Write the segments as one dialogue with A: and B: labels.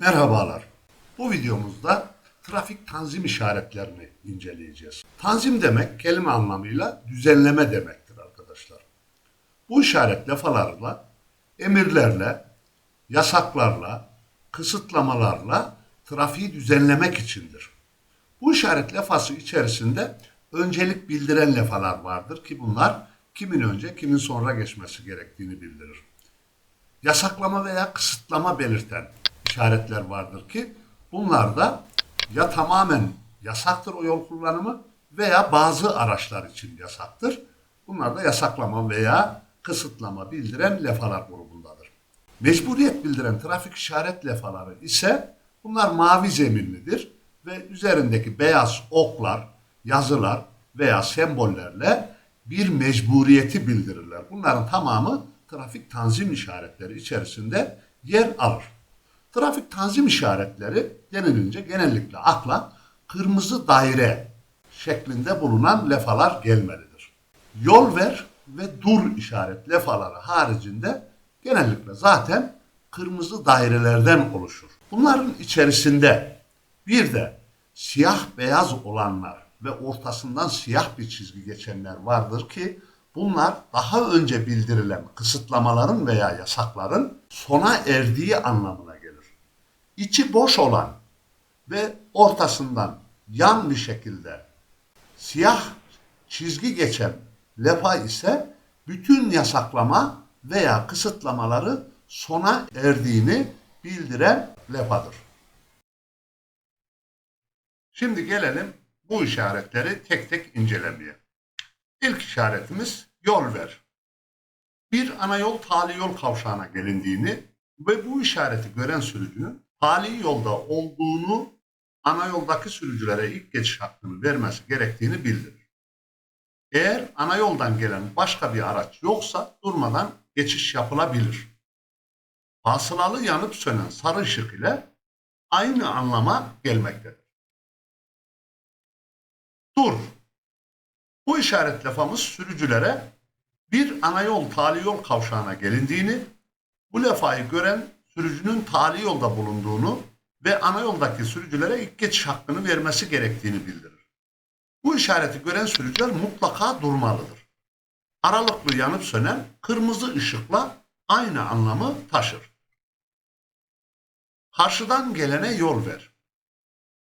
A: Merhabalar. Bu videomuzda trafik tanzim işaretlerini inceleyeceğiz. Tanzim demek kelime anlamıyla düzenleme demektir arkadaşlar. Bu işaret lafalarla, emirlerle, yasaklarla, kısıtlamalarla trafiği düzenlemek içindir. Bu işaret lafası içerisinde öncelik bildiren lafalar vardır ki bunlar kimin önce kimin sonra geçmesi gerektiğini bildirir yasaklama veya kısıtlama belirten işaretler vardır ki bunlar da ya tamamen yasaktır o yol kullanımı veya bazı araçlar için yasaktır. Bunlar da yasaklama veya kısıtlama bildiren lefalar grubundadır. Mecburiyet bildiren trafik işaret lefaları ise bunlar mavi zeminlidir ve üzerindeki beyaz oklar, yazılar veya sembollerle bir mecburiyeti bildirirler. Bunların tamamı trafik tanzim işaretleri içerisinde yer alır. Trafik tanzim işaretleri denilince genellikle akla kırmızı daire şeklinde bulunan lefalar gelmelidir. Yol ver ve dur işaret lefaları haricinde genellikle zaten kırmızı dairelerden oluşur. Bunların içerisinde bir de siyah beyaz olanlar ve ortasından siyah bir çizgi geçenler vardır ki bunlar daha önce bildirilen kısıtlamaların veya yasakların sona erdiği anlamına. İçi boş olan ve ortasından yan bir şekilde siyah çizgi geçen lefa ise bütün yasaklama veya kısıtlamaları sona erdiğini bildiren lefadır. Şimdi gelelim bu işaretleri tek tek incelemeye. İlk işaretimiz yol ver. Bir ana yol tali yol kavşağına gelindiğini ve bu işareti gören sürücünün tali yolda olduğunu ana yoldaki sürücülere ilk geçiş hakkını vermesi gerektiğini bildirir. Eğer ana yoldan gelen başka bir araç yoksa durmadan geçiş yapılabilir. Fasılalı yanıp sönen sarı ışık ile aynı anlama gelmektedir. Dur. Bu işaret lafamız sürücülere bir ana yol tali yol kavşağına gelindiğini, bu lafayı gören sürücünün tali yolda bulunduğunu ve ana yoldaki sürücülere ilk geçiş hakkını vermesi gerektiğini bildirir. Bu işareti gören sürücüler mutlaka durmalıdır. Aralıklı yanıp sönen kırmızı ışıkla aynı anlamı taşır. Karşıdan gelene yol ver.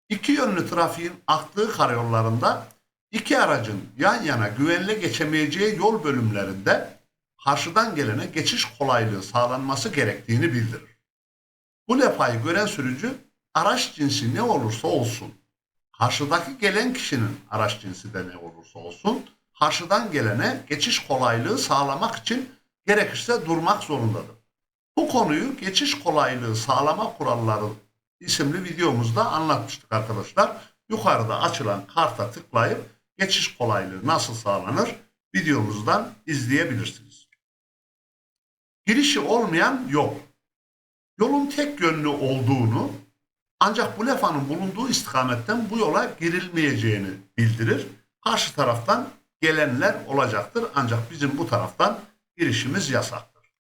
A: İki yönlü trafiğin aktığı karayollarında iki aracın yan yana güvenle geçemeyeceği yol bölümlerinde karşıdan gelene geçiş kolaylığı sağlanması gerektiğini bildirir. Bu lefayı gören sürücü araç cinsi ne olursa olsun, karşıdaki gelen kişinin araç cinsi de ne olursa olsun, karşıdan gelene geçiş kolaylığı sağlamak için gerekirse durmak zorundadır. Bu konuyu geçiş kolaylığı sağlama kuralları isimli videomuzda anlatmıştık arkadaşlar. Yukarıda açılan karta tıklayıp geçiş kolaylığı nasıl sağlanır videomuzdan izleyebilirsiniz. Girişi olmayan yol. Yolun tek yönlü olduğunu ancak bu lefanın bulunduğu istikametten bu yola girilmeyeceğini bildirir. Karşı taraftan gelenler olacaktır ancak bizim bu taraftan girişimiz yasaktır.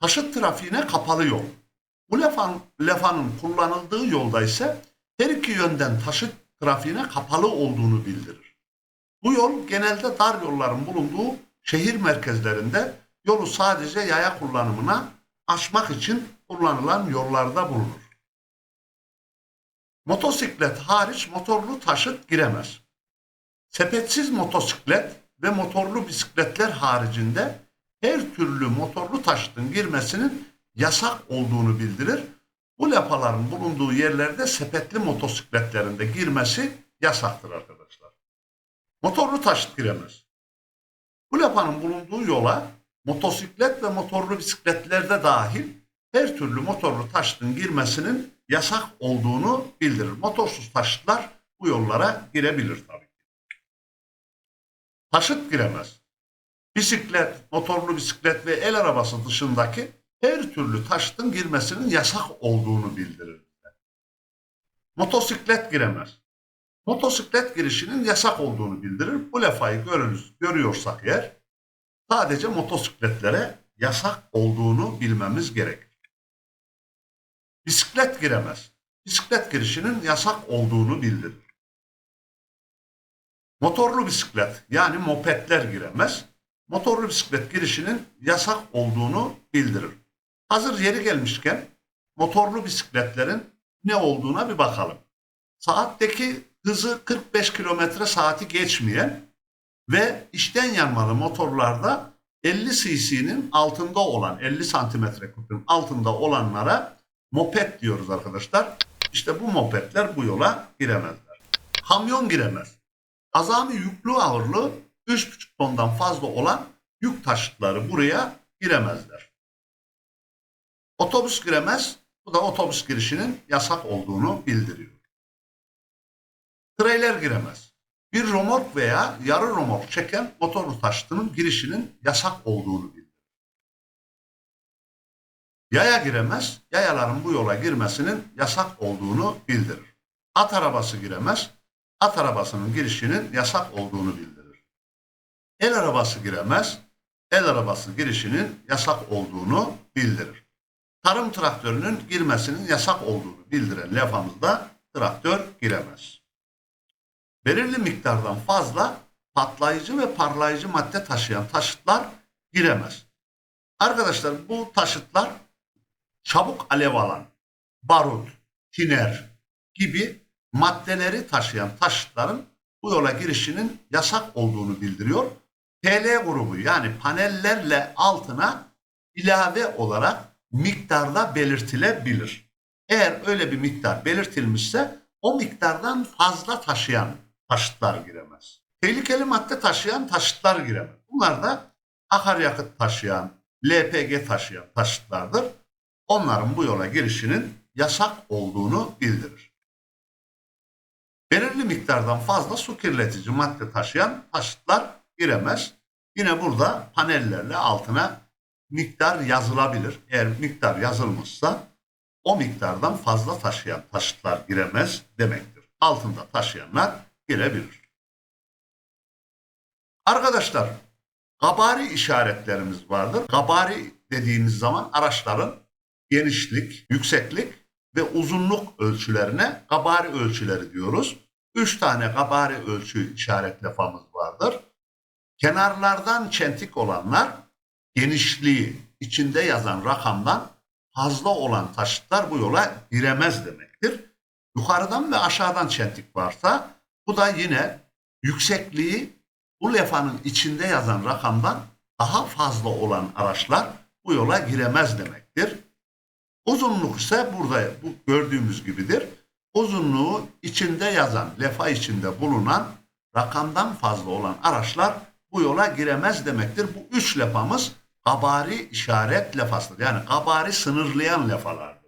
A: Taşıt trafiğine kapalı yol. Bu lefan, lefanın kullanıldığı yolda ise her iki yönden taşıt trafiğine kapalı olduğunu bildirir. Bu yol genelde dar yolların bulunduğu şehir merkezlerinde yolu sadece yaya kullanımına açmak için kullanılan yollarda bulunur. Motosiklet hariç motorlu taşıt giremez. Sepetsiz motosiklet ve motorlu bisikletler haricinde her türlü motorlu taşıtın girmesinin yasak olduğunu bildirir. Bu lapaların bulunduğu yerlerde sepetli motosikletlerinde girmesi yasaktır arkadaşlar. Motorlu taşıt giremez. Bu lapanın bulunduğu yola motosiklet ve motorlu bisikletlerde dahil her türlü motorlu taşıtın girmesinin yasak olduğunu bildirir. Motorsuz taşıtlar bu yollara girebilir tabii ki. Taşıt giremez. Bisiklet, motorlu bisiklet ve el arabası dışındaki her türlü taşıtın girmesinin yasak olduğunu bildirir. Motosiklet giremez. Motosiklet girişinin yasak olduğunu bildirir. Bu lafayı görürüz, görüyorsak eğer sadece motosikletlere yasak olduğunu bilmemiz gerekir. Bisiklet giremez. Bisiklet girişinin yasak olduğunu bildirir. Motorlu bisiklet yani mopedler giremez. Motorlu bisiklet girişinin yasak olduğunu bildirir. Hazır yeri gelmişken motorlu bisikletlerin ne olduğuna bir bakalım. Saatteki hızı 45 kilometre saati geçmeyen ve içten yanmalı motorlarda 50 cc'nin altında olan 50 santimetre kubun altında olanlara moped diyoruz arkadaşlar. İşte bu mopedler bu yola giremezler. Kamyon giremez. Azami yüklü ağırlığı 3,5 tondan fazla olan yük taşıtları buraya giremezler. Otobüs giremez. Bu da otobüs girişinin yasak olduğunu bildiriyor. Trailer giremez. Bir romork veya yarı romork çeken motorlu taşıtının girişinin yasak olduğunu bildirir. Yaya giremez. Yayaların bu yola girmesinin yasak olduğunu bildirir. At arabası giremez. At arabasının girişinin yasak olduğunu bildirir. El arabası giremez. El arabası girişinin yasak olduğunu bildirir. Tarım traktörünün girmesinin yasak olduğunu bildiren lafımızda traktör giremez. Belirli miktardan fazla patlayıcı ve parlayıcı madde taşıyan taşıtlar giremez. Arkadaşlar bu taşıtlar çabuk alev alan, barut, tiner gibi maddeleri taşıyan taşıtların bu yola girişinin yasak olduğunu bildiriyor. PL grubu yani panellerle altına ilave olarak miktarda belirtilebilir. Eğer öyle bir miktar belirtilmişse o miktardan fazla taşıyan taşıtlar giremez. Tehlikeli madde taşıyan taşıtlar giremez. Bunlar da akaryakıt taşıyan, LPG taşıyan taşıtlardır. Onların bu yola girişinin yasak olduğunu bildirir. Belirli miktardan fazla su kirletici madde taşıyan taşıtlar giremez. Yine burada panellerle altına miktar yazılabilir. Eğer miktar yazılmışsa o miktardan fazla taşıyan taşıtlar giremez demektir. Altında taşıyanlar girebilir. Arkadaşlar gabari işaretlerimiz vardır. Gabari dediğimiz zaman araçların genişlik, yükseklik ve uzunluk ölçülerine gabari ölçüleri diyoruz. Üç tane gabari ölçü işaret lafamız vardır. Kenarlardan çentik olanlar genişliği içinde yazan rakamdan fazla olan taşıtlar bu yola giremez demektir. Yukarıdan ve aşağıdan çentik varsa bu da yine yüksekliği bu lefanın içinde yazan rakamdan daha fazla olan araçlar bu yola giremez demektir. Uzunluk ise burada bu gördüğümüz gibidir. Uzunluğu içinde yazan, lefa içinde bulunan rakamdan fazla olan araçlar bu yola giremez demektir. Bu üç lefamız kabari işaret lefasıdır. Yani kabari sınırlayan lefalardır.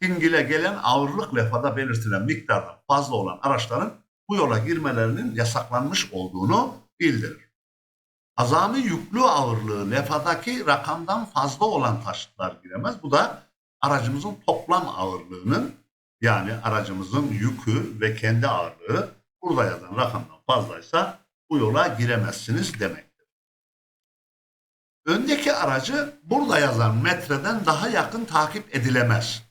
A: Tek dingile gelen ağırlık lefada belirtilen miktardan fazla olan araçların bu yola girmelerinin yasaklanmış olduğunu bildirir. Azami yüklü ağırlığı lefadaki rakamdan fazla olan taşıtlar giremez. Bu da aracımızın toplam ağırlığının yani aracımızın yükü ve kendi ağırlığı burada yazan rakamdan fazlaysa bu yola giremezsiniz demektir. Öndeki aracı burada yazan metreden daha yakın takip edilemez.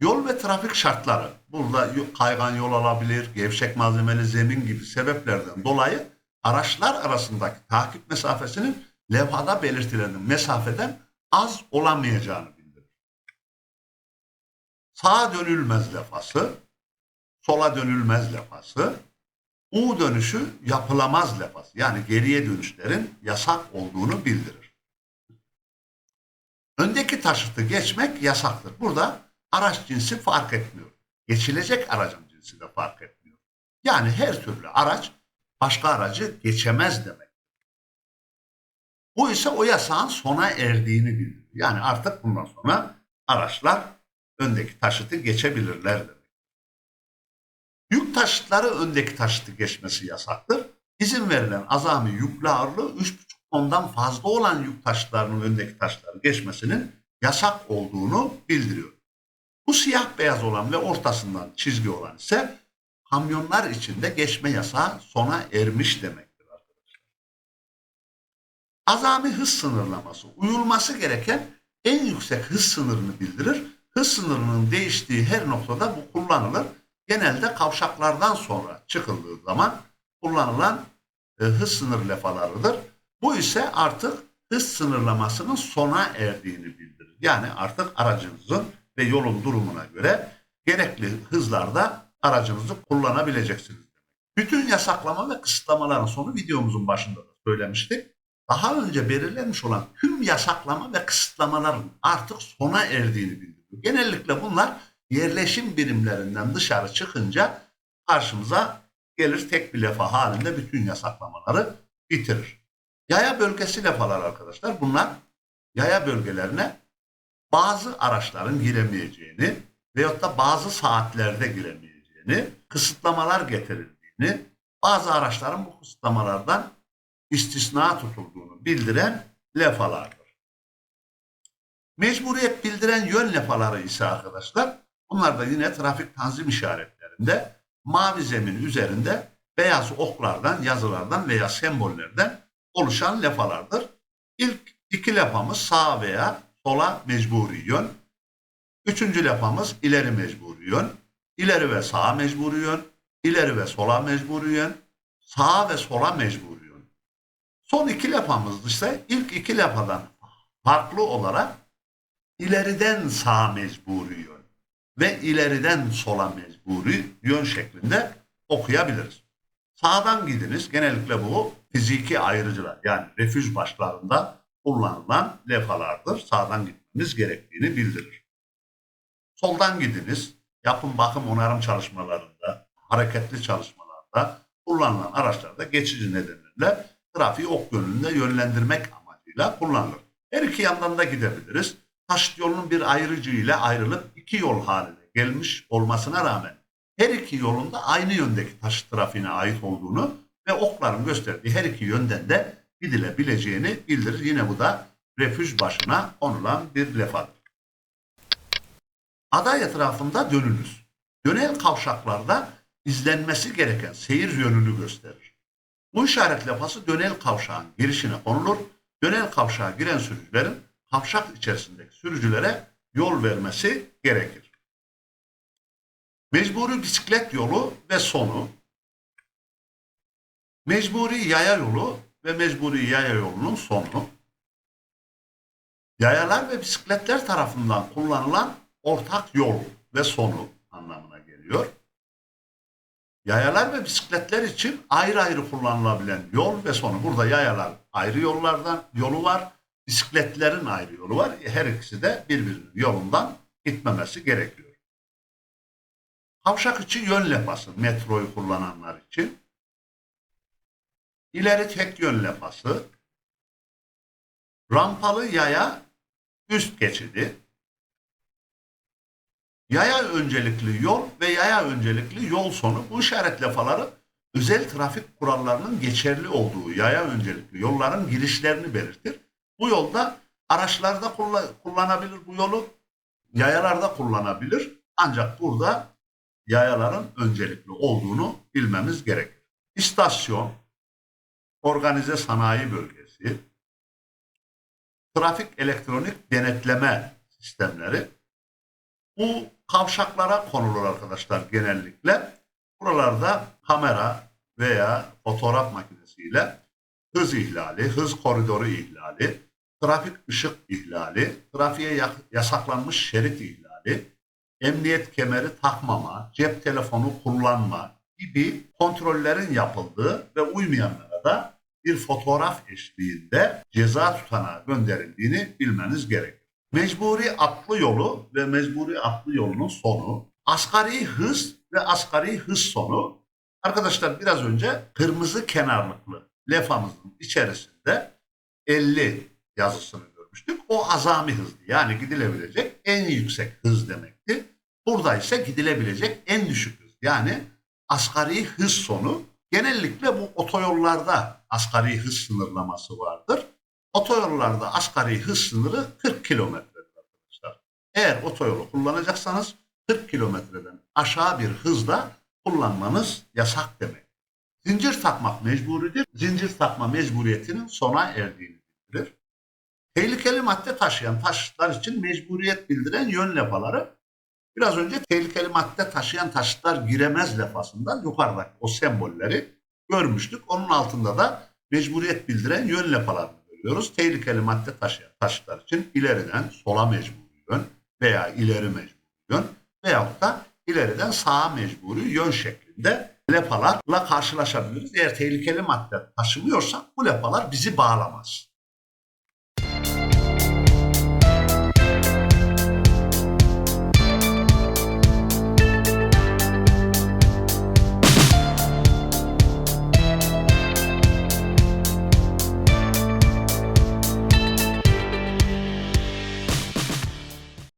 A: Yol ve trafik şartları, burada kaygan yol alabilir, gevşek malzemeli zemin gibi sebeplerden dolayı araçlar arasındaki takip mesafesinin levhada belirtilen mesafeden az olamayacağını bildirir. Sağa dönülmez lefası, sola dönülmez lefası, U dönüşü yapılamaz lefası yani geriye dönüşlerin yasak olduğunu bildirir. Öndeki taşıtı geçmek yasaktır. Burada araç cinsi fark etmiyor. Geçilecek aracın cinsi de fark etmiyor. Yani her türlü araç başka aracı geçemez demek. Bu ise o yasağın sona erdiğini bildiriyor. Yani artık bundan sonra araçlar öndeki taşıtı geçebilirler demek. Yük taşıtları öndeki taşıtı geçmesi yasaktır. İzin verilen azami yüklü ağırlığı 3,5 tondan fazla olan yük taşıtlarının öndeki taşları geçmesinin yasak olduğunu bildiriyor. Bu siyah beyaz olan ve ortasından çizgi olan ise kamyonlar içinde geçme yasağı sona ermiş demektir arkadaşlar. Azami hız sınırlaması uyulması gereken en yüksek hız sınırını bildirir. Hız sınırının değiştiği her noktada bu kullanılır. Genelde kavşaklardan sonra çıkıldığı zaman kullanılan e, hız sınır lefalarıdır. Bu ise artık hız sınırlamasının sona erdiğini bildirir. Yani artık aracınızın ve yolun durumuna göre gerekli hızlarda aracınızı kullanabileceksiniz. Bütün yasaklama ve kısıtlamaların sonu videomuzun başında da söylemiştik. Daha önce belirlenmiş olan tüm yasaklama ve kısıtlamaların artık sona erdiğini bildiriyor. Genellikle bunlar yerleşim birimlerinden dışarı çıkınca karşımıza gelir tek bir lefa halinde bütün yasaklamaları bitirir. Yaya bölgesi lefalar arkadaşlar bunlar yaya bölgelerine bazı araçların giremeyeceğini veyahut da bazı saatlerde giremeyeceğini, kısıtlamalar getirildiğini, bazı araçların bu kısıtlamalardan istisna tutulduğunu bildiren lefalardır. Mecburiyet bildiren yön lefaları ise arkadaşlar, bunlar da yine trafik tanzim işaretlerinde mavi zemin üzerinde beyaz oklardan, yazılardan veya sembollerden oluşan lefalardır. İlk iki lafamız sağ veya sola mecburi yön. Üçüncü lafamız ileri mecburi yön. İleri ve sağa mecburi yön. İleri ve sola mecburi yön. Sağa ve sola mecburi yön. Son iki lafamız ise ilk iki lafadan farklı olarak ileriden sağa mecburi yön ve ileriden sola mecburi yön şeklinde okuyabiliriz. Sağdan gidiniz. Genellikle bu fiziki ayrıcılar yani refüj başlarında kullanılan lefalardır. Sağdan gitmemiz gerektiğini bildirir. Soldan gidiniz. Yapım bakım onarım çalışmalarında, hareketli çalışmalarda kullanılan araçlarda geçici nedenlerle trafiği ok yönünde yönlendirmek amacıyla kullanılır. Her iki yandan da gidebiliriz. Taşıt yolunun bir ayrıcı ile ayrılıp iki yol haline gelmiş olmasına rağmen her iki yolun da aynı yöndeki taşıt trafiğine ait olduğunu ve okların gösterdiği her iki yönden de gidilebileceğini bildirir. Yine bu da refüj başına konulan bir lefadır. Aday etrafında dönünüz. Dönel kavşaklarda izlenmesi gereken seyir yönünü gösterir. Bu işaret lafası dönel kavşağın girişine konulur. Dönel kavşağa giren sürücülerin kavşak içerisindeki sürücülere yol vermesi gerekir. Mecburi bisiklet yolu ve sonu, mecburi yaya yolu ve mecburi yaya yolunun sonu, yayalar ve bisikletler tarafından kullanılan ortak yol ve sonu anlamına geliyor. Yayalar ve bisikletler için ayrı ayrı kullanılabilen yol ve sonu. Burada yayalar ayrı yollardan yolu var, bisikletlerin ayrı yolu var. Her ikisi de birbirinin yolundan gitmemesi gerekiyor. Kavşak içi yön levhası metroyu kullananlar için. İleri tek yön levhası. Rampalı yaya üst geçidi. Yaya öncelikli yol ve yaya öncelikli yol sonu bu işaret levhaları özel trafik kurallarının geçerli olduğu yaya öncelikli yolların girişlerini belirtir. Bu yolda araçlarda kullan- kullanabilir bu yolu, yayalarda kullanabilir. Ancak burada yayaların öncelikli olduğunu bilmemiz gerekir. İstasyon, organize sanayi bölgesi, trafik elektronik denetleme sistemleri bu kavşaklara konulur arkadaşlar genellikle. Buralarda kamera veya fotoğraf makinesiyle hız ihlali, hız koridoru ihlali, trafik ışık ihlali, trafiğe ya- yasaklanmış şerit ihlali, emniyet kemeri takmama, cep telefonu kullanma gibi kontrollerin yapıldığı ve uymayanlara da bir fotoğraf eşliğinde ceza tutanağı gönderildiğini bilmeniz gerekir. Mecburi atlı yolu ve mecburi atlı yolunun sonu, asgari hız ve asgari hız sonu. Arkadaşlar biraz önce kırmızı kenarlıklı levhamızın içerisinde 50 yazısını görmüştük. O azami hızdı. Yani gidilebilecek en yüksek hız demekti. Burada ise gidilebilecek en düşük hız. Yani asgari hız sonu genellikle bu otoyollarda asgari hız sınırlaması vardır. Otoyollarda asgari hız sınırı 40 kilometredir arkadaşlar. Eğer otoyolu kullanacaksanız 40 kilometreden aşağı bir hızla kullanmanız yasak demek. Zincir takmak mecburidir. Zincir takma mecburiyetinin sona erdiğini bildirir. Tehlikeli madde taşıyan taşıtlar için mecburiyet bildiren yön lefaları biraz önce tehlikeli madde taşıyan taşıtlar giremez lefasından yukarıdaki o sembolleri görmüştük. Onun altında da mecburiyet bildiren yön lefalarını görüyoruz. Tehlikeli madde taşıyan taşıtlar için ileriden sola mecburi yön veya ileri mecburi yön veyahut da ileriden sağa mecburi yön şeklinde lefalarla karşılaşabiliriz. Eğer tehlikeli madde taşımıyorsak bu lefalar bizi bağlamaz.